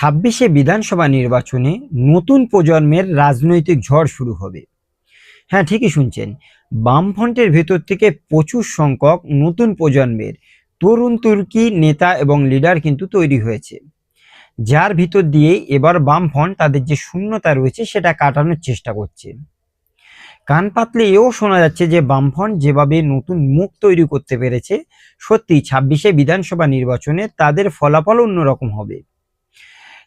ছাব্বিশে বিধানসভা নির্বাচনে নতুন প্রজন্মের রাজনৈতিক ঝড় শুরু হবে। হ্যাঁ ঠিকই শুনছেন। বামফ্রন্টের ভেতর থেকে প্রচুর সংখ্যক নতুন প্রজন্মের তরুণ তুর্কি নেতা এবং লিডার কিন্তু তৈরি হয়েছে। যার ভিতর দিয়ে এবার বামফ্রন্ট তাদের যে শূন্যতা রয়েছে সেটা কাটানোর চেষ্টা করছে। কান পাতলে এও শোনা যাচ্ছে যে বামফ্রন্ট যেভাবে নতুন মুখ তৈরি করতে পেরেছে সত্যি ছাব্বিশে বিধানসভা নির্বাচনে তাদের ফলাফল অন্যরকম হবে।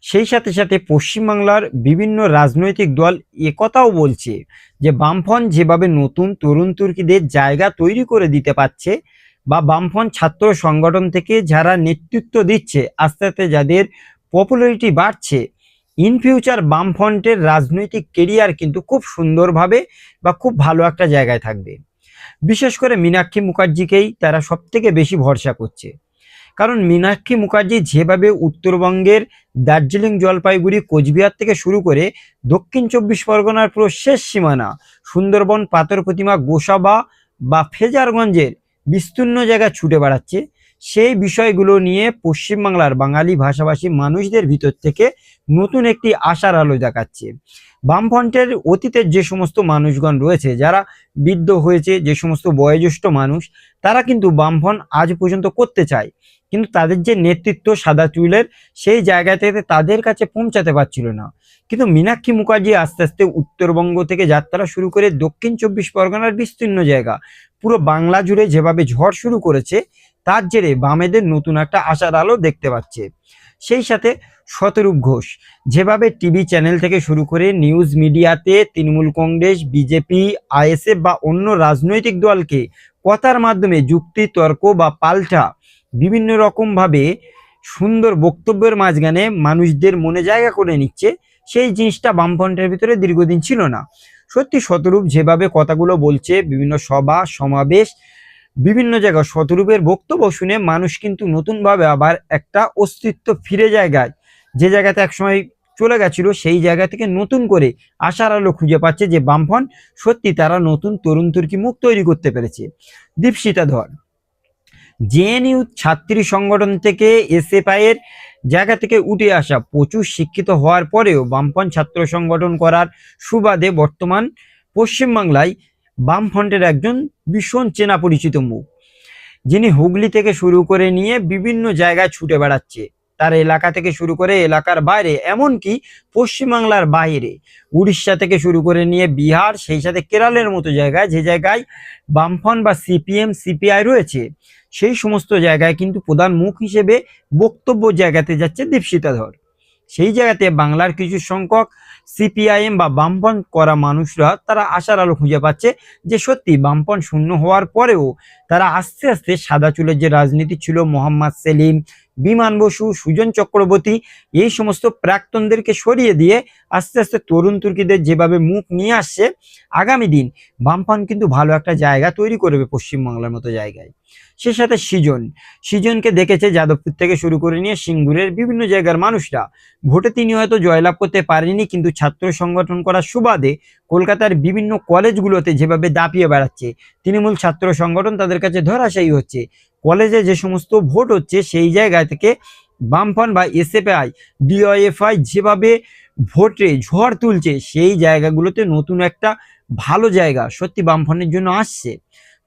সেই সাথে সাথে পশ্চিমবাংলার বিভিন্ন রাজনৈতিক দল একথাও বলছে যে বামফ্রন্ট যেভাবে নতুন তরুণ তুর্কিদের জায়গা তৈরি করে দিতে পারছে বা বামফ্রন্ট ছাত্র সংগঠন থেকে যারা নেতৃত্ব দিচ্ছে, আস্তে আস্তে যাদের পপুলারিটি বাড়ছে ইন ফিউচার বামফ্রন্টের রাজনৈতিক কেরিয়ার কিন্তু খুব সুন্দরভাবে বা খুব ভালো একটা জায়গায় থাকবে। বিশেষ করে মীনাক্ষী মুখার্জিকেই তারা সব থেকে বেশি ভরসা করছে। কারণ মীনাক্ষী মুখার্জি যেভাবে উত্তরবঙ্গের দার্জিলিং জলপাইগুড়ি, কোচবিহার থেকে শুরু করে দক্ষিণ চব্বিশ পরগনার পুরো শেষ সীমানা, সুন্দরবন, পাথর প্রতিমা, গোসাবা বা ফেজারগঞ্জের বিস্তীর্ণ জায়গা ছুটে বেড়াচ্ছে। সেই বিষয়গুলো নিয়ে পশ্চিমবাংলার বাঙালি ভাষাভাষী মানুষদের ভিতর থেকে নতুন একটি আশার আলো দেখাচ্ছে। বামফ্রন্টের অতীতের যে সমস্ত মানুষগণ রয়েছে, যারা বৃদ্ধ হয়েছে, যে সমস্ত বয়োজ্যেষ্ঠ মানুষ, তারা কিন্তু বামফ্রন্ট আজ পর্যন্ত করতে চায়। কিন্তু তাদের যে নেতৃত্ব সাদা চুলের, সেই জায়গাতে তাদের কাছে পৌঁছাতে পারছিল না। কিন্তু মীনাক্ষী মুখার্জি আস্তে আস্তে উত্তরবঙ্গ থেকে যাত্রা শুরু করে দক্ষিণ চব্বিশ পরগনার বিস্তীর্ণ জায়গা, পুরো বাংলা জুড়ে যেভাবে ঝড় শুরু করেছে তার জেরে বামেদের নতুন একটা আশার আলো দেখতে পাচ্ছে। সেই সাথে শতরূপ ঘোষ, যেভাবে টিভি চ্যানেল থেকে শুরু করে নিউজ মিডিয়াতে তৃণমূল কংগ্রেস, বিজেপি, আইএসএফ বা অন্য রাজনৈতিক দলকে কথার মাধ্যমে যুক্তি, তর্ক বা পাল্টা বিভিন্ন রকমভাবে সুন্দর বক্তব্যের মাঝখানে মানুষদের মনে জায়গা করে নিচ্ছে, সেই জিনিসটা বামফ্রন্টের ভিতরে দীর্ঘদিন ছিল না। সত্যি শতরূপ যেভাবে কথাগুলো বলছে, বিভিন্ন সভা, সমাবেশ বিভিন্ন জায়গায় শতরূপের বক্তব্য শুনে মানুষ কিন্তু নতুনভাবে আবার একটা অস্তিত্ব ফিরে জায়গায় যে জায়গাতে একসময় চলে গেছিল, সেই জায়গা থেকে নতুন করে আশার আলো খুঁজে পাচ্ছে যে বামফ্রন্ট সত্যি তারা নতুন তরুণ তুর্কি মুখ তৈরি করতে পেরেছে। দীপশিতা ধর জেএনইউ ছাত্রী সংগঠন থেকে এসএফআই এর জায়গা থেকে উঠে আসা প্রচুর শিক্ষিত হওয়ার পরেও বামপন্থ ছাত্র সংগঠন করার সুবাদে বর্তমান পশ্চিমবাংলায় বামফ্রন্টের একজন ভীষণ চেনা পরিচিত মুখ, যিনি হুগলি থেকে শুরু করে নিয়ে বিভিন্ন জায়গায় ছুটে বেড়াচ্ছে। তার এলাকা থেকে শুরু করে এলাকার বাইরে, এমনকি পশ্চিমবাংলার বাইরে। উড়িষ্যা থেকে শুরু করে নিয়ে বিহার, সেই সাথে কেরালের মতো জায়গায়, যে জায়গায় বামফ্রন্ট বা সিপিএম, সিপিআই রয়েছে, সেই সমস্ত জায়গায় কিন্তু প্রধান মুখ হিসেবে বক্তব্য জায়গাতে যাচ্ছে দীপশিতা ধর সেই জায়গাতে বাংলার কিছু সংখ্যক সিপিআইএম বা বামপন করা মানুষরা তারা আশার আলো খুঁজে পাচ্ছে যে সত্যি বামপন শূন্য হওয়ার পরেও তারা আস্তে আস্তে সাদা চুলের যে রাজনীতি ছিল, মোহাম্মদ সেলিম বিমান বসু, সুজন চক্রবর্তী, এই সমস্ত প্রাক্তনদেরকে সরিয়ে দিয়ে আস্তে আস্তে তরুণ তুর্কিদের যেভাবে মুখ নিয়ে আসছে, আগামী দিন বামপন কিন্তু ভালো একটা জায়গা তৈরি করবে পশ্চিমবাংলার মতো জায়গায়। সে সাথে সিজন। সিজনকে দেখেছে যাদবপুর থেকে শুরু করে নিয়ে সিঙ্গুরের বিভিন্ন জায়গার মানুষরা। ভোটে তিনি হয়তো জয়লাভ করতে পারেনি কিন্তু ছাত্র সংগঠন করার সুবাদে কলকাতার বিভিন্ন কলেজগুলোতে যেভাবে দাপিয়ে বেড়াচ্ছে, তৃণমূল ছাত্র সংগঠন তাদের কাছে ধরাশায়ী হচ্ছে। কলেজে যে সমস্ত ভোট হচ্ছে সেই জায়গা থেকে বামফ্রন্ট বা এসএফআই ডিওএফআই যেভাবে ভোটে ঝড় তুলছে, সেই জায়গাগুলোতে নতুন একটা ভালো জায়গা সত্যি বামফ্রন্টের জন্য আসছে।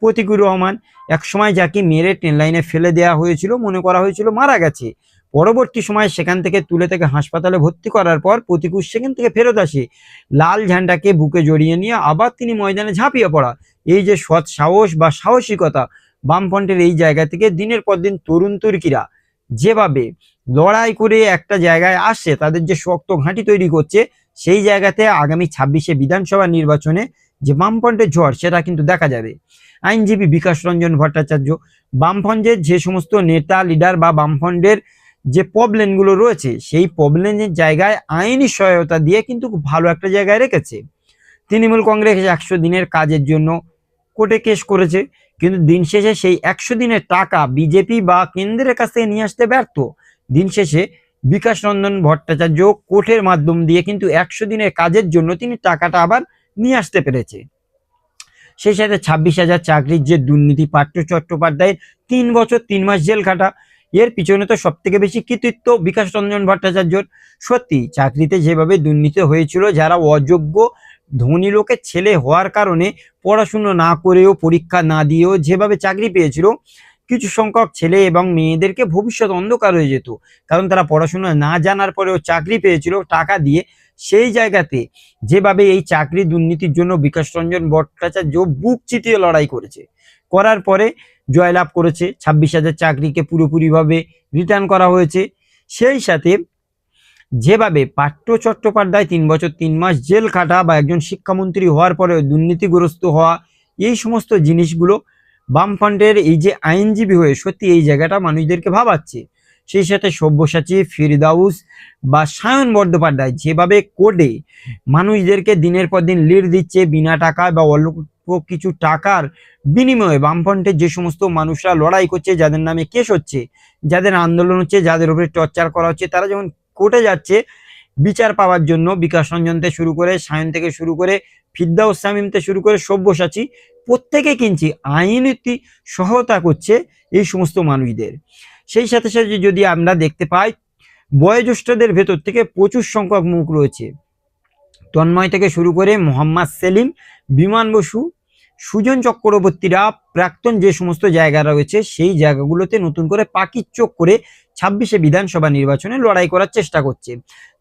প্রতিকুর রহমান একসময় যাকে মেরে ট্রেন লাইনে ফেলে দেওয়া হয়েছিল, মনে করা হয়েছিল মারা গেছে। পরবর্তী সময় সেখান থেকে তুলে থেকে হাসপাতালে ভর্তি করার পর প্রতিকুর সেখান থেকে ফেরত আসে। লাল ঝান্ডাকে বুকে জড়িয়ে নিয়ে আবার তিনি ময়দানে ঝাঁপিয়ে পড়া। এই যে সৎ সাহস বা সাহসিকতা বামফ্রন্টের এই জায়গা থেকে দিনের পর দিন তরুণ তুর্কিরা যেভাবে লড়াই করে একটা জায়গায় আসছে, তাদের যে শক্ত ঘাঁটি তৈরি করছে, সেই জায়গাতে আগামী ছাব্বিশে বিধানসভা নির্বাচনে যে বামফ্রন্টের ঝড়, সেটা কিন্তু দেখা যাবে। আইনজীবী বিকাশ রঞ্জন ভট্টাচার্য, বামফ্রন্টের যে সমস্ত নেতা, লিডার বা বামফ্রন্টের যে প্রবলেমগুলো রয়েছে, সেই প্রবলেমের জায়গায় আইনি সহায়তা দিয়ে কিন্তু খুব ভালো একটা জায়গায় রেখেছে। তৃণমূল কংগ্রেস একশো দিনের কাজের জন্য কোর্টে কেস করেছে। কিন্তু দিন শেষে সেই একশো দিনের টাকা বিজেপি বা কেন্দ্রের কাছ থেকে নিয়ে আসতে ব্যর্থ। দিন শেষে বিকাশ রঞ্জন ভট্টাচার্য কোর্টের মাধ্যম দিয়ে কিন্তু একশো দিনের কাজের জন্য তিনি টাকাটা আবার নিয়ে আসতে পেরেছে। সেই সাথে ছাব্বিশ হাজার চাকরির যে দুর্নীতি পার্থ চট্টোপাধ্যায়ের তিন বছর, তিন মাস জেল খাটা এর পিছনে তো সব থেকে বেশি কৃতিত্ব বিকাশ রঞ্জন ভট্টাচার্যর। সত্যি, চাকরিতে যেভাবে দুর্নীতি হয়েছিল, যারা অযোগ্য ধনী লোকের ছেলে হওয়ার কারণে পড়াশুনো না করেও, পরীক্ষা না দিয়েও যেভাবে চাকরি পেয়েছিল, কিছু সংখ্যক ছেলে এবং মেয়েদেরকে ভবিষ্যৎ অন্ধকার হয়ে যেত। কারণ তারা পড়াশোনা না জানার পরেও চাকরি পেয়েছিল টাকা দিয়ে। সেই জায়গাতে যেভাবে এই চাকরি দুর্নীতির জন্য বিকাশ রঞ্জন ভট্টাচার্য বুক চিতিয়ে লড়াই করেছে। করার পরে জয়লাভ করেছে, ছাব্বিশ হাজার চাকরিকে পুরোপুরিভাবে রিটার্ন করা হয়েছে। সেই সাথে যেভাবে পাট্য চট্টোপাধ্যায় তিন বছর তিন মাস জেল কাটা বা একজন শিক্ষামন্ত্রী হওয়ার পরে দুর্নীতিগ্রস্ত হওয়া, এই সমস্ত জিনিসগুলো বামফ্রন্টের এই যে আইনজীবী হয়ে সত্যি এই জায়গাটা মানুষদেরকে ভাবাচ্ছে। সেই সাথে সব্যসাচী, ফিরদাউস বা সায়ন বন্দ্যোপাধ্যায় যেভাবে কোডে মানুষদেরকে দিনের পর দিন লিড দিচ্ছে বিনা টাকা বা অল্প কিছু টাকার বিনিময়ে বামফ্রন্টের যে সমস্ত মানুষরা লড়াই করছে, যাদের নামে কেস হচ্ছে, যাদের আন্দোলন হচ্ছে, যাদের উপরে টর্চার করা হচ্ছে, তারা যখন কোর্টে যাচ্ছে। বিচার পাওয়ার জন্য বিকাশ রঞ্জন থেকে শুরু করে, সায়ন থেকে শুরু করে ফিদ্দাউস সামিম থেকে শুরু করে, সব্যসাচী প্রত্যেকে কিনছে আইনতি সহায়তা করছে এই সমস্ত মানুষদের। সেই সাথে সাথে যদি আমরা দেখতে পাই, বয়োজ্যেষ্ঠদের ভেতর থেকে প্রচুর সংখ্যক মুখ রয়েছে। তন্ময় থেকে শুরু করে মোহাম্মদ সেলিম, বিমান বসু সুজন চক্রবর্তীরা প্রাক্তন যে সমস্ত জায়গা রয়েছে, সেই জায়গাগুলোতে নতুন করে পাকির চোখ করে ছাব্বিশে বিধানসভা নির্বাচনে লড়াই করার চেষ্টা করছে।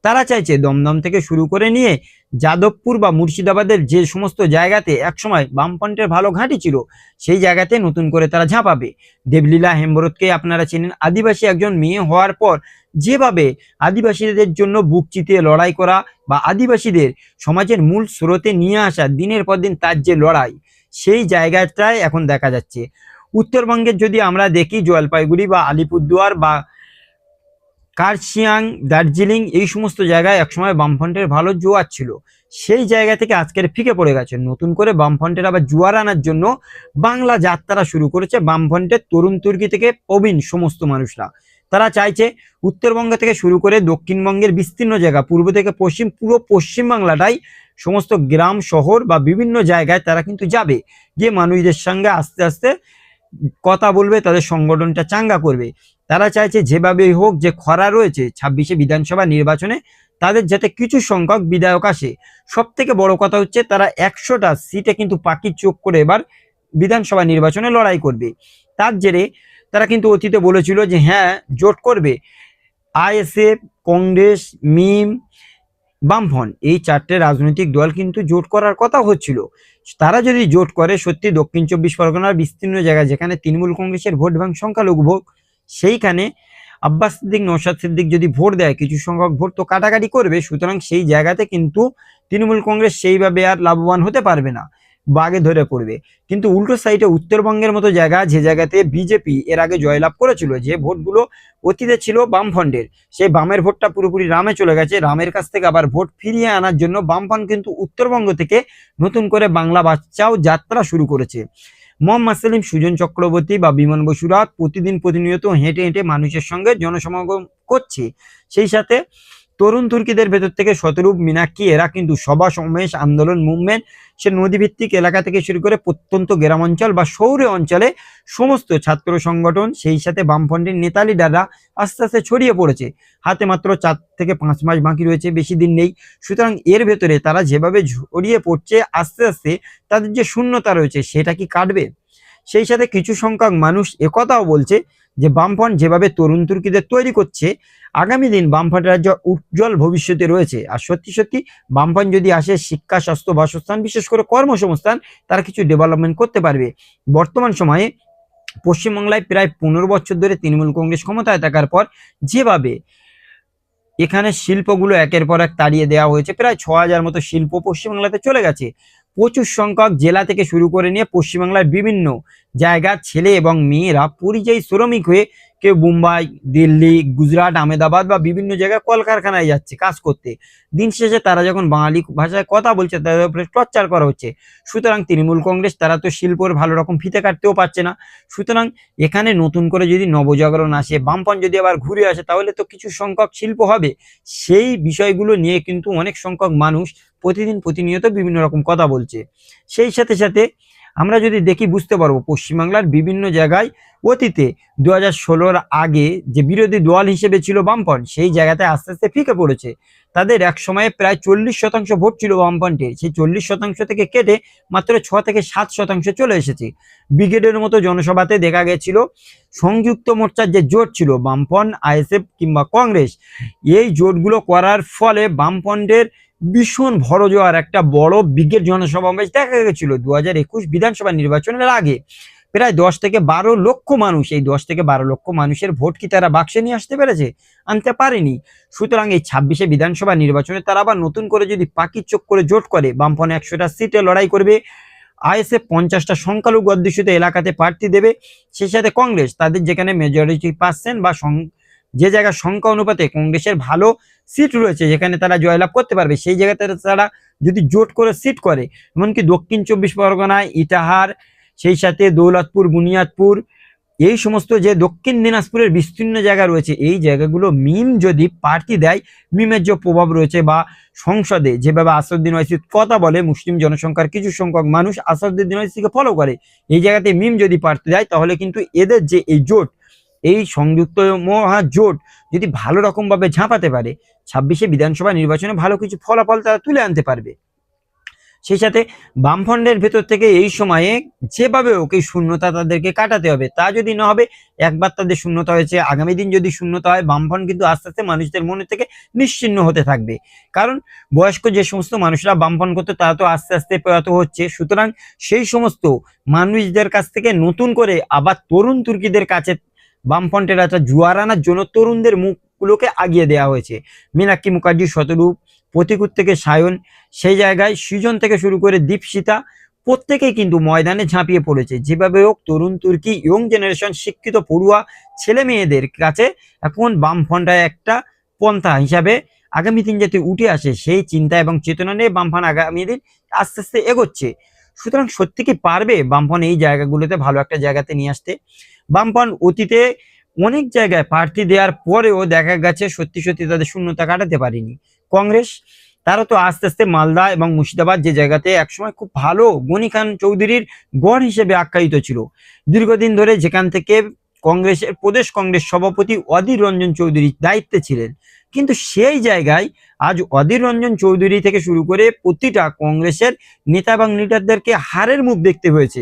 তারা চাইছে দমদম থেকে শুরু করে নিয়ে যাদবপুর বা মুর্শিদাবাদের যে সমস্ত জায়গাতে একসময় বামফ্রন্টের ভালো ঘাঁটি ছিল, সেই জায়গাতে নতুন করে তারা ঝাঁপাবে। দেবলীলা হেমব্রতকে আপনারা চেনেন, আদিবাসী একজন মেয়ে হওয়ার পর যেভাবে আদিবাসীদের জন্য বুক চিতিয়ে লড়াই করা বা আদিবাসীদের সমাজের মূল স্রোতে নিয়ে আসা দিনের পর দিন তার যে লড়াই সেই জায়গাটায় এখন দেখা যাচ্ছে। উত্তরবঙ্গের যদি আমরা দেখি জলপাইগুড়ি বা আলিপুরদুয়ার বা কার্শিয়াং, দার্জিলিং এই সমস্ত জায়গায় একসময় বামফ্রন্টের ভালো জোয়ার ছিল। সেই জায়গা থেকে আজকের ফিকে পড়ে গেছে। নতুন করে বামফ্রন্টের আবার জোয়ার আনার জন্য বাংলা যাত্রা শুরু করেছে বামফ্রন্টের তরুণ তুর্কি থেকে প্রবীণ সমস্ত মানুষরা। তারা চাইছে উত্তরবঙ্গ থেকে শুরু করে দক্ষিণবঙ্গের বিস্তীর্ণ জায়গা, পূর্ব থেকে পশ্চিম, পুরো পশ্চিম বাংলাটাই সমস্ত গ্রাম, শহর বা বিভিন্ন জায়গায় তারা কিন্তু যাবে। গিয়ে মানুষদের সঙ্গে আস্তে আস্তে কথা বলবে, তাদের সংগঠনটা চাঙ্গা করবে। তারা চাইছে যেভাবেই হোক যে খরা রয়েছে, ছাব্বিশে বিধানসভা নির্বাচনে তাদের যাতে কিছু সংখ্যক বিধায়ক আসে। সব থেকে বড় কথা হচ্ছে তারা একশোটা সিটে কিন্তু পাখির চোখ করে এবার বিধানসভা নির্বাচনে লড়াই করবে। তার জেরে তারা কিন্তু অতীতে বলেছিল যে হ্যাঁ জোট করবে। আইএসএফ, কংগ্রেস, মিম বামফ্রন্ট। এই চারটে রাজনৈতিক দল কিন্তু জোট করার কথা হচ্ছিল। তারা যদি জোট করে, সত্যি দক্ষিণ চব্বিশ পরগনার বিস্তীর্ণ জায়গায় যেখানে তৃণমূল কংগ্রেসের ভোট এবং সংখ্যালঘু ভোট সেইখানে আব্বাস সিদ্দিক নৌসাদ সিদ্দিক যদি ভোট দেয়, কিছু সংখ্যক ভোট তো কাটাকাটি করবে, সুতরাং সেই জায়গাতে কিন্তু তৃণমূল কংগ্রেস সেইভাবে আর লাভবান হতে পারবে না। বাগে ধরে পড়বে। কিন্তু উল্টো সাইডে উত্তরবঙ্গের মতো জায়গা, যে জায়গাতে বিজেপি এর আগে জয়লাভ করেছিল, যে ভোটগুলো অতীতে ছিল বামফ্রন্টের, সেই বামের ভোটটা পুরোপুরি রামে চলে গেছে। রামের কাছ থেকে আবার ভোট ফিরিয়ে আনার জন্য বামফ্রন্ট কিন্তু উত্তরবঙ্গ থেকে নতুন করে বাংলা বাচ্চাও যাত্রা শুরু করেছে। মোহাম্মদ সেলিম, সুজন চক্রবর্তী বা বিমান বসুরা প্রতিদিন প্রতিনিয়ত হেঁটে হেঁটে মানুষের সঙ্গে জনসমাগম করছে। সেই সাথে তরুণ তুর্কিদের ভেতর থেকে শতরূপ মিনাক্ষী, এরা কিন্তু সভা সমাবেশ, আন্দোলন মুভমেন্ট সে নদীভিত্তিক এলাকা থেকে শুরু করে প্রত্যন্ত গ্রাম অঞ্চল বা শহুরে অঞ্চলে সমস্ত ছাত্র সংগঠন, সেই সাথে বামফ্রন্টের নেতা লিডাররা আস্তে আস্তে ছড়িয়ে পড়েছে। হাতে মাত্র চার থেকে পাঁচ মাস বাকি রয়েছে, বেশি দিন নেই। সুতরাং এর ভেতরে তারা যেভাবে ছড়িয়ে পড়ছে, আস্তে আস্তে তাদের যে শূন্যতা রয়েছে, সেটা কি কাটবে? সেই সাথে কিছু সংখ্যক মানুষ একথাও বলছে যে বামফ্রন্ট যেভাবে তরুণ তুর্কিদের তৈরি করছে, আগামী দিন বামফ্রন্ট রাজ্য উজ্জ্বল ভবিষ্যতে রয়েছে। আর সত্যি সত্যি বামফ্রন্ট যদি আসে, শিক্ষা, স্বাস্থ্য, বাসস্থান, বিশেষ করে কর্মসংস্থান, তারা কিছু ডেভেলপমেন্ট করতে পারবে। বর্তমান সময়ে পশ্চিমবাংলায় প্রায় পনেরো বছর ধরে তৃণমূল কংগ্রেস ক্ষমতায় থাকার পর যেভাবে এখানে শিল্পগুলো একের পর এক তাড়িয়ে দেওয়া হয়েছে, প্রায় ছ হাজার মতো শিল্প পশ্চিমবাংলাতে চলে গেছে। প্রচুর সংখ্যক জেলা থেকে শুরু করে নিয়ে পশ্চিমবাংলার বিভিন্ন জায়গার ছেলে এবং মেয়েরা পরিযায়ী শ্রমিক হয়ে কেউ মুম্বাই, দিল্লি, গুজরাট, আহমেদাবাদ বা বিভিন্ন জায়গায় কলকারখানায় যাচ্ছে কাজ করতে। দিন শেষে তারা যখন বাঙালি ভাষায় কথা বলছে, তাদের উপরে টর্চার করা হচ্ছে। সুতরাং তৃণমূল কংগ্রেস, তারা তো শিল্পর ভালো রকম ফিতে কাটতেও পারছে না। সুতরাং এখানে নতুন করে যদি নবজাগরণ আসে বামপন যদি আবার ঘুরে আসে, তাহলে তো কিছু সংখ্যক শিল্প হবে। সেই বিষয়গুলো নিয়ে কিন্তু অনেক সংখ্যক মানুষ প্রতিদিন প্রতিনিয়ত বিভিন্ন রকম কথা বলছে। সেই সাথে সাথে আমরা যদি দেখি বুঝতে পারব পশ্চিমবাংলার বিভিন্ন জায়গায় অতীতে দু হাজার আগে যে বিরোধী দল হিসেবে ছিল বামপন সেই জায়গাতে আস্তে আস্তে ফিকে পড়েছে। তাদের এক সময়ে প্রায় চল্লিশ শতাংশ ভোট ছিল বামপন্থের। সেই চল্লিশ শতাংশ থেকে কেটে মাত্র ছ থেকে সাত শতাংশ চলে এসেছে। ব্রিগেডের মতো জনসভাতে দেখা গেছিল সংযুক্ত মোর্চার যে জোট ছিল বামপন আইএসএফ কিংবা কংগ্রেস, এই জোটগুলো করার ফলে বামপন্থের ভীষণ বড় জোয়ার একটা বড় ব্রিগেড জনসমাবেশ দেখা গেছিল দু হাজার একুশ বিধানসভা নির্বাচনের আগে। প্রায় দশ থেকে বারো লক্ষ মানুষ, এই দশ থেকে বারো লক্ষ মানুষের ভোট কি তারা বাক্সে নিয়ে আসতে পেরেছে? আনতে পারেনি। সুতরাং এই ছাব্বিশে বিধানসভা নির্বাচনে তারা আবার নতুন করে যদি পাকির চোখ করে জোট করে বামপন একশোটা সিটে লড়াই করবে, আইএসএফ পঞ্চাশটা সংখ্যালঘু অধ্যুষিত এলাকাতে প্রার্থী দেবে, সেই সাথে কংগ্রেস, তাদের যেখানে মেজরিটি পাচ্ছেন বা যে জায়গার সংখ্যা অনুপাতে কংগ্রেসের ভালো সিট রয়েছে, যেখানে তারা জয়লাভ করতে পারবে, সেই জায়গাতে তারা যদি জোট করে সিট করে, এমনকি দক্ষিণ চব্বিশ পরগনায় ইটাহার, সেই সাথে দৌলতপুর, বুনিয়াদপুর, এই সমস্ত যে দক্ষিণ দিনাজপুরের বিস্তীর্ণ জায়গা রয়েছে, এই জায়গাগুলো মিম যদি প্রার্থী দেয়, মিমের যে প্রভাব রয়েছে বা সংসদে, যেভাবে আসাদুদ্দিন ওয়াইসির কথা বলে, মুসলিম জনসংখ্যার কিছু সংখ্যক মানুষ আসাদুদ্দিন ওয়াইসিকে ফলো করে, এই জায়গাতে মিম যদি প্রার্থী দেয়, তাহলে কিন্তু এদের যে এই জোট এই সংযুক্ত মহা জোট যদি ভালো রকম ভাবে ঝাঁপাতে পারে, ছাব্বিশে বিধানসভা নির্বাচনে ভালো কিছু ফলাফল তারা তুলে আনতে পারবে। সেই সাথে বামফ্রন্টের ভেতর থেকে এই সময়ে যেভাবে ওকে শূন্যতা তাদেরকে কাটাতে হবে, তা যদি না হবে, একবার তাদের শূন্যতা হয়েছে, আগামী দিন যদি শূন্যতা হয়, বামফ্রন্ট কিন্তু আস্তে আস্তে মানুষদের মনে থেকে নিশ্চিন্ন হতে থাকবে। কারণ বয়স্ক যে সমস্ত মানুষরা বামফ্রন্ট করতো, তারা তো আস্তে আস্তে প্রয়াত হচ্ছে। সুতরাং সেই সমস্ত মানুষদের কাছ থেকে নতুন করে আবার তরুণ তুর্কিদের কাছে বামফ্রন্টের একটা জুয়ার আনার জন্য তরুণদের মুখগুলোকে আগিয়ে দেওয়া হয়েছে। মীনাক্ষী মুখার্জি, শতরূপ, প্রতিকুর থেকে সায়ন, সেই জায়গায় সৃজন থেকে শুরু করে দীপশিতা প্রত্যেকেই কিন্তু ময়দানে ঝাঁপিয়ে পড়েছে। যেভাবে হোক, তরুণ, তুর্কি, ইয়ং জেনারেশন, শিক্ষিত, পড়ুয়া ছেলে মেয়েদের কাছে এখন বামফ্রন্টায় একটা পন্থা হিসাবে আগামী দিন যাতে উঠে আসে, সেই চিন্তা এবং চেতনা নিয়ে বামফ্রন্ট আগামী দিন আস্তে আস্তে এগোচ্ছে। সুতরাং সত্যি কি পারবে বামফ্রন্ট এই জায়গাগুলোতে ভালো একটা জায়গাতে নিয়ে আসতে? বামফ্রন্ট অতীতে অনেক জায়গায় প্রার্থী দেওয়ার পরেও দেখা গেছে সত্যি সত্যি তাদের শূন্যতা কাটাতে পারেনি। কংগ্রেস তারা তো আস্তে আস্তে মালদা এবং মুর্শিদাবাদ যে জায়গাতে একসময় খুব ভালো গনি খান চৌধুরীর গড় হিসেবে আখ্যায়িত ছিল। দীর্ঘদিন ধরে যেখান থেকে কংগ্রেসের প্রদেশ কংগ্রেস সভাপতি অধীর রঞ্জন চৌধুরী দায়িত্বে ছিলেন। কিন্তু সেই জায়গায় আজ অধীর রঞ্জন চৌধুরী থেকে শুরু করে প্রতিটা কংগ্রেসের নেতা এবং লিডারদেরকে হারের মুখ দেখতে হয়েছে,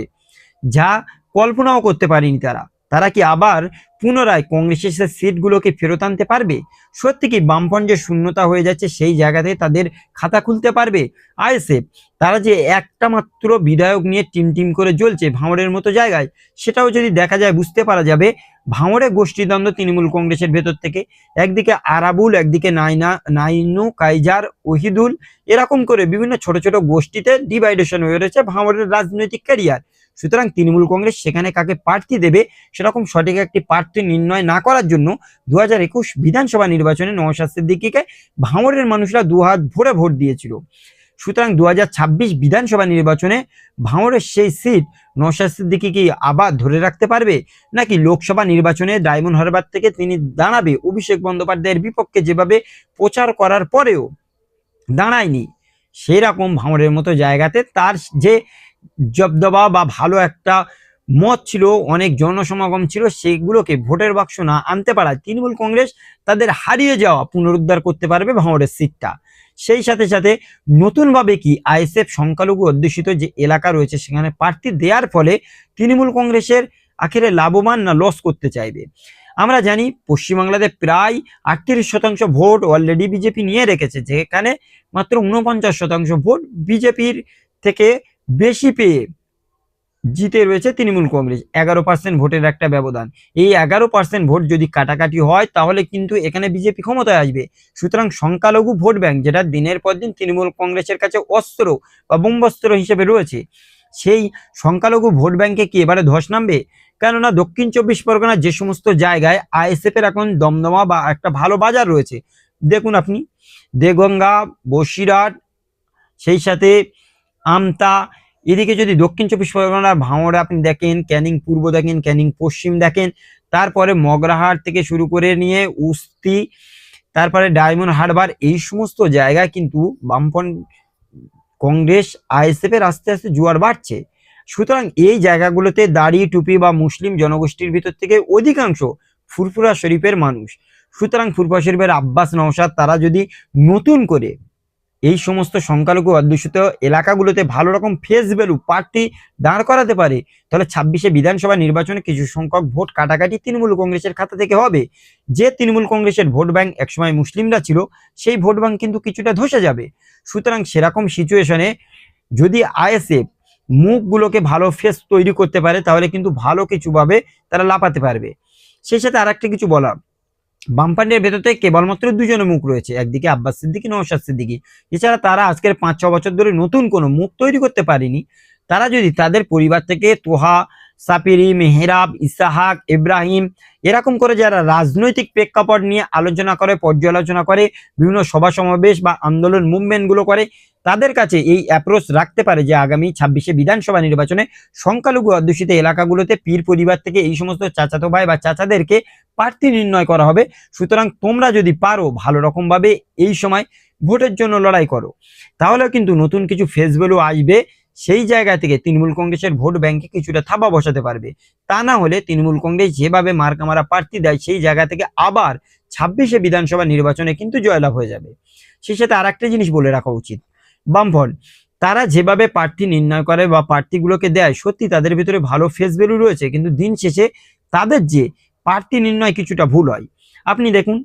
যা কল্পনাও করতে পারেনি তারা। তারা কি আবার পুনরায় কংগ্রেসের সিটগুলোকে ফেরত আনতে পারবে? সত্যি কি বামফ্রন্ট যে শূন্যতা হয়ে যাচ্ছে সেই জায়গাতে তাদের খাতা খুলতে পারবে? আইএসএফ, তারা যে একটা মাত্র বিধায়ক নিয়ে টিম টিম করে জ্বলছে ভাঁড়ের মতো জায়গায়, সেটাও যদি দেখা যায় বুঝতে পারা যাবে। ভাঁড়ে গোষ্ঠীদ্বন্দ্ব তৃণমূল কংগ্রেসের ভেতর থেকে। একদিকে আরাবুল, একদিকে নাইনা, নাইনু, কাইজার, ওহিদুল, এরকম করে বিভিন্ন ছোট ছোট গোষ্ঠীতে ডিভাইডেশন হয়ে রয়েছে ভাঁড়ের রাজনৈতিক ক্যারিয়ার। সুতরাং তৃণমূল কংগ্রেস সেখানে কাকে প্রার্থী দেবে সেরকম সঠিক একটি প্রার্থী নির্ণয় না করার জন্য দু হাজার একুশ বিধানসভা নির্বাচনে নওশাদ সিদ্দিকিকে ভাঙড়ের মানুষরা দু হাত ভরে ভোট দিয়েছিল। সুতরাং দু হাজার ছাব্বিশ বিধানসভা নির্বাচনে ভাঙড়ের সেই সিট নওশাদ সিদ্দিকি কি আবার ধরে রাখতে পারবে? নাকি লোকসভা নির্বাচনে ডায়মন্ড হারবার থেকে তিনি দাঁড়াবে? অভিষেক বন্দ্যোপাধ্যায়ের বিপক্ষে যেভাবে প্রচার করার পরেও দাঁড়ায়নি সেই রকম ভাঙড়ের মতো জায়গাতে তার যে জবদবা বা ভালো একটা মত ছিল, অনেক জনসমাগম ছিল, সেগুলোকে ভোটের বাক্স না আনতে পারায় তৃণমূল কংগ্রেস তাদের হারিয়ে যাওয়া পুনরুদ্ধার করতে পারবে ভাঙড়ের সিটটা। সেই সাথে সাথে নতুনভাবে কি আইএসএফ সংখ্যালঘু অধ্যুষিত যে এলাকা রয়েছে, সেখানে প্রার্থী দেওয়ার ফলে তৃণমূল কংগ্রেসের আখেরে লাভবান না লস করতে চাইবে? আমরা জানি পশ্চিমবাংলাতে প্রায় আটত্রিশ শতাংশ ভোট অলরেডি বিজেপি নিয়ে রেখেছে, যেখানে মাত্র উনপঞ্চাশ শতাংশ ভোট বিজেপির থেকে বেশি পেয়ে জিতে রয়েছে তৃণমূল কংগ্রেস। এগারো পার্সেন্ট ভোটের একটা ব্যবধান। এই এগারো পার্সেন্ট ভোট যদি কাটাকাটি হয়, তাহলে কিন্তু এখানে বিজেপি ক্ষমতায় আসবে। সুতরাং সংখ্যালঘু ভোট ব্যাংক, যেটা দিনের পর দিন তৃণমূল কংগ্রেসের কাছে অস্ত্র বা বোম্বাস্ত্র হিসেবে রয়েছে, সেই সংখ্যালঘু ভোট ব্যাংকে কি এবারে ধস নামবে? কেননা দক্ষিণ চব্বিশ পরগনার যে সমস্ত জায়গায় আইএসএফ এর এখন দমদমা বা একটা ভালো বাজার রয়েছে। দেখুন আপনি, দেগঙ্গা, বসিরহাট, সেই সাথে আমতা। এদিকে যদি দক্ষিণ চব্বিশ পরগনার ভাঙড়ে আপনি দেখেন, ক্যানিং পূর্ব দেখেন, ক্যানিং পশ্চিম দেখেন, তারপরে মগরাহাট থেকে শুরু করে নিয়ে উস্তি, তারপরে ডায়মন্ড হারবার, এই সমস্ত জায়গায় কিন্তু বামপন কংগ্রেস, আইএসএফ এর আস্তে আস্তে জোয়ার বাড়ছে। সুতরাং এই জায়গাগুলোতে দাড়ি, টুপি বা মুসলিম জনগোষ্ঠীর ভিতর থেকে অধিকাংশ ফুরফুরা শরীফের মানুষ। সুতরাং ফুরফুরা শরীফের আব্বাস নওশাদ, তারা যদি নতুন করে এই সমস্ত সংখ্যালঘু অধ্যুষিত এলাকাগুলোতে ভালো রকম ফেস ভ্যালু পার্টি দাঁড় করাতে পারে। তাহলে ছাব্বিশে বিধানসভা নির্বাচনে কিছু সংখ্যক ভোট কাটাকাটি তৃণমূল কংগ্রেসের খাতা থেকে হবে। যে তৃণমূল কংগ্রেসের ভোট ব্যাংক একসময় মুসলিমরা ছিল, সেই ভোট ব্যাংক কিন্তু কিছুটা ধসে যাবে। সুতরাং সেরকম সিচুয়েশনে যদি আইএসএফ মুখগুলোকে ভালো ফেস তৈরি করতে পারে, তাহলে কিন্তু ভালো কিছুভাবে তারা লাপাতে পারবে। সেই সাথে আর কিছু বলা বামপান্ডের ভেতরে কেবলমাত্র দুজনের মুখ রয়েছে, একদিকে আব্বাস সিদ্দিকি, নওশাদ সিদ্দিকি। এছাড়া তারা আজকের পাঁচ ছ বছর ধরে নতুন কোনো মুখ তৈরি করতে পারেনি। তারা যদি তাদের পরিবার থেকে তোহা সাপিরি, মেহরাব, ইসাহাক, ইব্রাহিম, এরকম করে যারা রাজনৈতিক প্রেক্ষাপট নিয়ে আলোচনা করে, পর্যালোচনা করে, বিভিন্ন সভা সমাবেশ বা আন্দোলন মুভমেন্টগুলো করে, তাদের কাছে এই অ্যাপ্রোচ রাখতে পারে যে আগামী ছাব্বিশে বিধানসভা নির্বাচনে সংখ্যালঘু অধ্যুষিত এলাকাগুলোতে পীর পরিবার থেকে এই সমস্ত চাচাতো ভাই বা চাচাদেরকে প্রার্থী নির্ণয় করা হবে। সুতরাং তোমরা যদি পারো ভালো রকমভাবে এই সময় ভোটের জন্য লড়াই করো। তাহলে কিন্তু নতুন কিছু ফেস ভ্যালু আসবে। সেই জায়গা থেকে তৃণমূল কংগ্রেসের ভোট ব্যাংকে কিছুটা থাবা বসাতে পারবে। তা না হলে তৃণমূল কংগ্রেস যেভাবে মার্কামারা প্রার্থী দেয়, সেই জায়গা থেকে আবার ছাব্বিশে বিধানসভা নির্বাচনে কিন্তু জয়লাভ হয়ে যাবে। সেই সাথে আর একটা জিনিস বলে রাখা উচিত। বামফল তারা যেভাবে প্রার্থী নির্ণয় করে বা প্রার্থীগুলোকে দেয়, সত্যি তাদের ভিতরে ভালো ফেস ভ্যালু রয়েছে, কিন্তু দিন শেষে তাদের যে প্রার্থী নির্ণয় কিছুটা ভুল হয়। আপনি দেখুন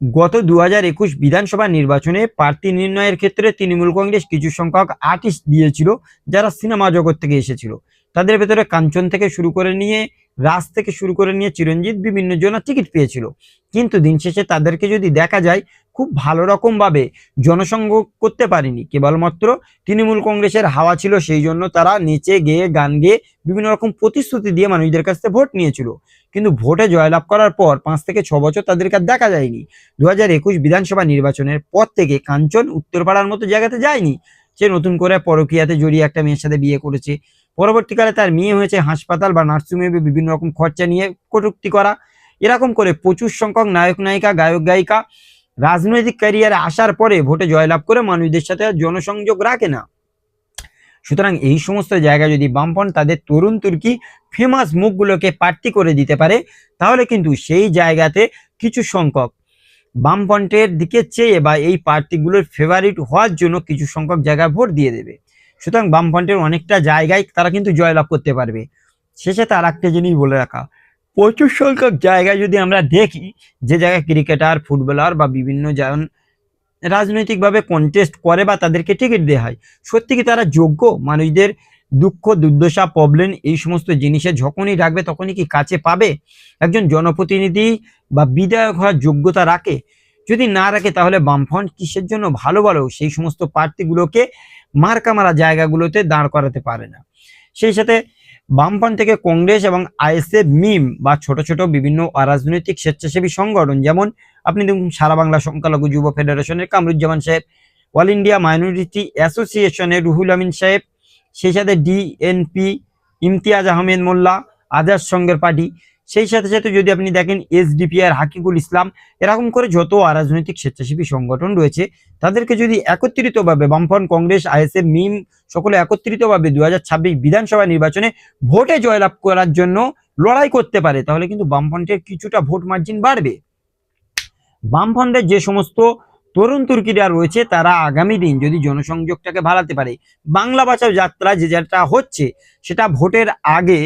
গত দু একুশ বিধানসভা নির্বাচনে প্রার্থী নির্ণয়ের ক্ষেত্রে তৃণমূল কংগ্রেস কিছু সংখ্যক আর্টিস্ট দিয়েছিল, যারা সিনেমা জগৎ থেকে এসেছিল। তাদের ভেতরে কাঞ্চন থেকে শুরু করে নিয়ে রাজ থেকে শুরু করে নিয়ে চিরঞ্জিত বিভিন্ন জন টিকিট পেয়েছিল। কিন্তু দিন শেষে তাদেরকে যদি দেখা যায়, খুব ভালো রকম ভাবে জনসংঘ করতে পারেনি। কেবলমাত্র তৃণমূল কংগ্রেসের হাওয়া ছিল, সেই জন্য তারা নেচে গেয়ে, গান গেয়ে বিভিন্ন রকম প্রতিশ্রুতি দিয়ে মানুষদের কাছ থেকে ভোট নিয়েছিল। কিন্তু ভোটে জয়লাভ করার পর পাঁচ থেকে ছ বছর তাদেরকে দেখা যায়নি। দু হাজার একুশ বিধানসভা নির্বাচনের পর থেকে কাঞ্চন উত্তরপাড়ার মতো জায়গাতে যায়নি। সে নতুন করে পরকিয়াতে জড়িয়ে একটা মেয়ের সাথে বিয়ে করেছে। পরবর্তীকালে তার মেয়ে হয়েছে হাসপাতাল বা নার্সিংহোমে বিভিন্ন রকম খরচা নিয়ে কটুক্তি করা। এরকম করে প্রচুর সংখ্যক নায়ক, নায়িকা, গায়ক, গায়িকা রাজনৈতিক ক্যারিয়ারে আসার পরে ভোটে জয়লাভ করে মানুষদের সাথে জনসংযোগ রাখে না। সুতরাং এই সমস্ত জায়গায় যদি বামপন্থ তাদের তরুণ তুর্কি ফেমাস মুখগুলোকে প্রার্থী করে দিতে পারে, তাহলে কিন্তু সেই জায়গাতে কিছু সংখ্যক বামপন্থের দিকে চেয়ে বা এই প্রার্থীগুলোর ফেভারিট হওয়ার জন্য কিছু সংখ্যক জায়গায় ভোট দিয়ে দেবে। সুতরাং বামফ্রন্টের অনেকটা জায়গায় তারা কিন্তু জয়লাভ করতে পারবে। শেষে তার একটা জিনিস বলে রাখা, প্রচুর সংখ্যক জায়গায় যদি আমরা দেখি যে জায়গায় ক্রিকেটার, ফুটবলার বা বিভিন্ন জন রাজনৈতিকভাবে কন্টেস্ট করে বা তাদেরকে টিকিট দেওয়া হয়, সত্যি কি তারা যোগ্য? মানুষদের দুঃখ, দুর্দশা প্রবলেম এই সমস্ত জিনিসে যখনই রাখবে তখনই কি কাছে পাবে? একজন জনপ্রতিনিধি বা বিধায়ক হওয়ার যোগ্যতা রাখে। যদি না রাখে তাহলে বামফ্রন্ট কিসের জন্য ভালো ভালো সেই সমস্ত প্রার্থীগুলোকে মার্কা মারা জায়গাগুলোতে দাঁড় করাতে পারে না। সেই সাথে বামপন থেকে কংগ্রেস এবং আইএসএফ মিম বা ছোট ছোট বিভিন্ন অরাজনৈতিক স্বেচ্ছাসেবী সংগঠন যেমন আপনি দেখুন সারা বাংলা সংখ্যালঘু যুব ফেডারেশনের কামরুজ্জামান সাহেব, অল ইন্ডিয়া মাইনরিটি অ্যাসোসিয়েশনের রুহুল আমিন সাহেব, সেই সাথে ডিএনপি ইমতিয়াজ আহমেদ মোল্লা আজাদ সঙ্গের পার্টি সেই সাথে সাথে যদি আপনি দেখেন এসডিপিআর হাকিকুল ইসলাম, এরকম করে যত অরাজনৈতিক স্বেচ্ছাসেবী সংগঠন রয়েছে, তাদেরকে যদি একত্রিতভাবে বামফ্রন্ট কংগ্রেস আইএসএফ মিম সকলে একত্রিতভাবে দু হাজার ছাব্বিশ বিধানসভা নির্বাচনে ভোটে জয়লাভ করার জন্য লড়াই করতে পারে, তাহলে কিন্তু বামফ্রন্টের কিছুটা ভোট মার্জিন বাড়বে। বামফ্রন্টের যে সমস্ত তরুণ তুর্কিরা রয়েছে, তারা আগামী দিন যদি জনসংযোগটাকে বাড়াতে পারে, বাংলা বাঁচাও যাত্রা যে যেটা হচ্ছে, সেটা ভোটের আগে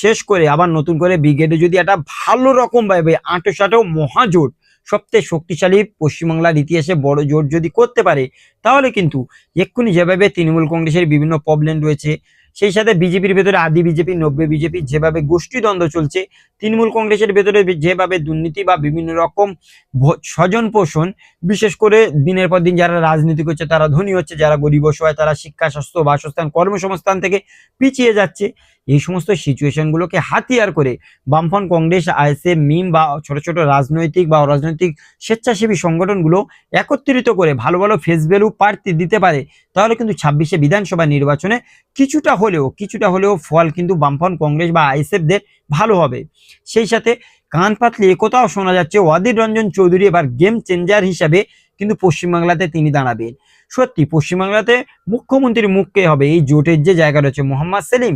শেষ করে আবার নতুন করে ব্রিগেডে যদি একটা ভালো রকম ভাবে আঁটো সাঁটো মহাজোট, সবচেয়ে শক্তিশালী পশ্চিমবাংলার ইতিহাসে বড় জোট যদি করতে পারে, তাহলে কিন্তু এক্ষুনি যেভাবে তৃণমূল কংগ্রেসের বিভিন্ন প্রবলেম রয়েছে, সেই সাথে বিজেপির ভেতরে আদি বিজেপি নব্য বিজেপি যেভাবে গোষ্ঠীদ্বন্দ্ব চলছে, তৃণমূল কংগ্রেসের ভেতরে যেভাবে দুর্নীতি বা বিভিন্ন রকম স্বজন পোষণ, বিশেষ করে দিনের পর দিন যারা রাজনীতি করছে তারা ধনী হচ্ছে, যারা গরিব অসহায়, তারা শিক্ষা, স্বাস্থ্য, বাসস্থান, কর্মসংস্থান থেকে পিছিয়ে যাচ্ছে এই সমস্ত সিচুয়েশনগুলোকে হাতিয়ার করে বামফ্রন্ট কংগ্রেস, আইএসএফ, মিম বা ছোট ছোট রাজনৈতিক বা অরাজনৈতিক স্বেচ্ছাসেবী সংগঠনগুলো একত্রিত করে ভালো ভালো ফেস ভ্যালু প্রার্থী দিতে পারে, তাহলে কিন্তু ছাব্বিশে বিধানসভা নির্বাচনে কিছুটা হলেও কিছুটা হলেও ফল কিন্তু বামফ্রন্ট কংগ্রেস বা আইএসএফদের ভালো হবে। সেই সাথে কান পাতলে একথাও শোনা যাচ্ছে ওয়াদির রঞ্জন চৌধুরী এবার গেম চেঞ্জার হিসাবে কিন্তু পশ্চিমবাংলাতে তিনি দাঁড়াবেন। সত্যি পশ্চিমবাংলাতে মুখ্যমন্ত্রীর মুখকে হবে এই জোটের যে জায়গা রয়েছে, মোহাম্মদ সেলিম,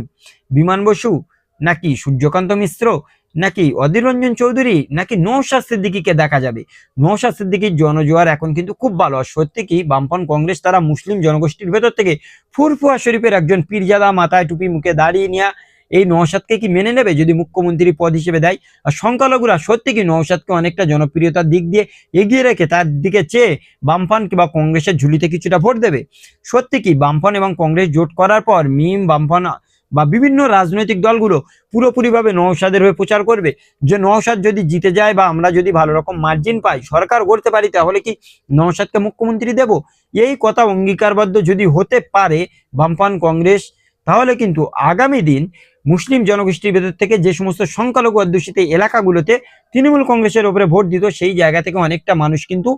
বিমান বসু, নাকি সূর্যকান্ত মিশ্র, নাকি অধীর রঞ্জন চৌধুরী, নাকি নৌশাদ সিদ্দিকিকে দেখা যাবে? নৌশাদ সিদ্দিকির জনজোয়ার এখন কিন্তু খুব ভালো। আর সত্যি কি বামপন কংগ্রেস তারা মুসলিম জনগোষ্ঠীর ভেতর থেকে ফুরফুয়া শরীফের একজন পীরজাদা মাথায় টুপি মুখে দাঁড়িয়ে নিয়ে এই নৌশাদকে কি মেনে নেবে যদি মুখ্যমন্ত্রী পদ হিসেবে দেয়? আর সংখ্যালঘুরা সত্যি কি নৌশাদকে অনেকটা জনপ্রিয়তার দিক দিয়ে এগিয়ে রেখে তার দিকে চেয়ে বামফান কিংবা কংগ্রেসের ঝুলিতে কিছুটা ভোট দেবে? সত্যি কি বামফান এবং কংগ্রেস জোট করার পর মিম বামফান বা বিভিন্ন রাজনৈতিক দলগুলো পুরোপুরিভাবে নৌসাদের হয়ে প্রচার করবে? যে নৌসাদ যদি জিতে যায় বা আমরা যদি ভালো রকম মার্জিন পাই, সরকার গড়তে পারি, তাহলে কি নৌসাদকে মুখ্যমন্ত্রী দেব? এই কথা অঙ্গীকারবদ্ধ যদি হতে পারে বামফান কংগ্রেস তাহলে কিন্তু আগামী দিন মুসলিম জনগোষ্ঠীর ভেতর থেকে যে সমস্ত সংখ্যালঘু অধ্যুষিত এলাকাগুলোতে তৃণমূল কংগ্রেসের উপরে ভোট দিত, সেই জায়গা থেকে অনেকটা মানুষ কিন্তু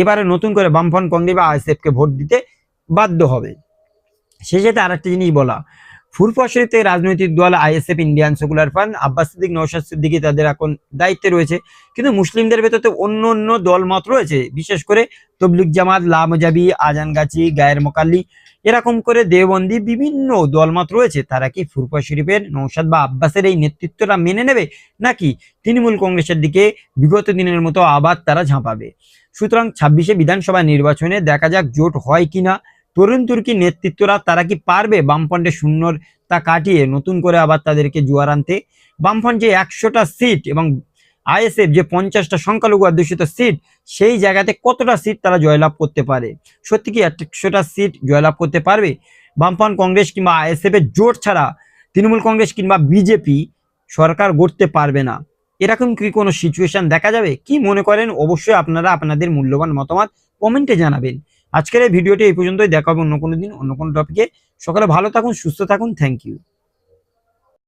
এবারে নতুন করে বামফ্রন্ট কংগ্রেস বা আইএসএফ কে ভোট দিতে বাধ্য হবে। সেই সাথে আরেকটা জিনিস বলা ফুরফা শরীফ থেকে রাজনৈতিক দল ISF, Indian secular front, Abbas Siddiqui Naushad Siddiqui তাদের এখন দায়িত্বে রয়েছে। কিন্তু মুসলিমদের ভেতর অন্য অন্য দল মত রয়েছে, বিশেষ করে তবলিক জামাত, লামজাবি, আজানগাছি, গায়ের মোকাল্লি এরকম করে দেওবন্দি বিভিন্ন দলমত রয়েছে। তারা কি ফুরফা শরীফের নৌশাদ বা আব্বাসের এই নেতৃত্বটা মেনে নেবে? নাকি তৃণমূল কংগ্রেসের দিকে বিগত দিনের মতো আবার তারা ঝাঁপাবে? সুতরাং ছাব্বিশে বিধানসভা নির্বাচনে দেখা যাক জোট হয় কিনা। তরুণ তুর্কি নেতৃত্বরা তারা কি পারবে বামফ্রন্টের শূন্যর তা কাটিয়ে নতুন করে আবার তাদেরকে জোয়ার আনতে? বামফ্রন্ট যে একশোটা সিট এবং আইএসএফ যে পঞ্চাশটা সংখ্যালঘু অধ্যুষিত সিট, সেই জায়গাতে কতটা সিট তারা জয়লাভ করতে পারে? সত্যি কি একশোটা সিট জয়লাভ করতে পারবে? বামফ্রন্ট কংগ্রেস কিংবা আইএসএফ এর জোট ছাড়া তৃণমূল কংগ্রেস কিংবা বিজেপি সরকার গড়তে পারবে না। এরকম কি কোনো সিচুয়েশন দেখা যাবে? কি মনে করেন? অবশ্যই আপনারা আপনাদের মূল্যবান মতামত কমেন্টে জানাবেন। আজকের এই ভিডিওটি এই পর্যন্তই। দেখা হবে অন্য কোনো দিন অন্য কোনো টপিকে সকালে ভালো থাকুন, সুস্থ থাকুন। Thank you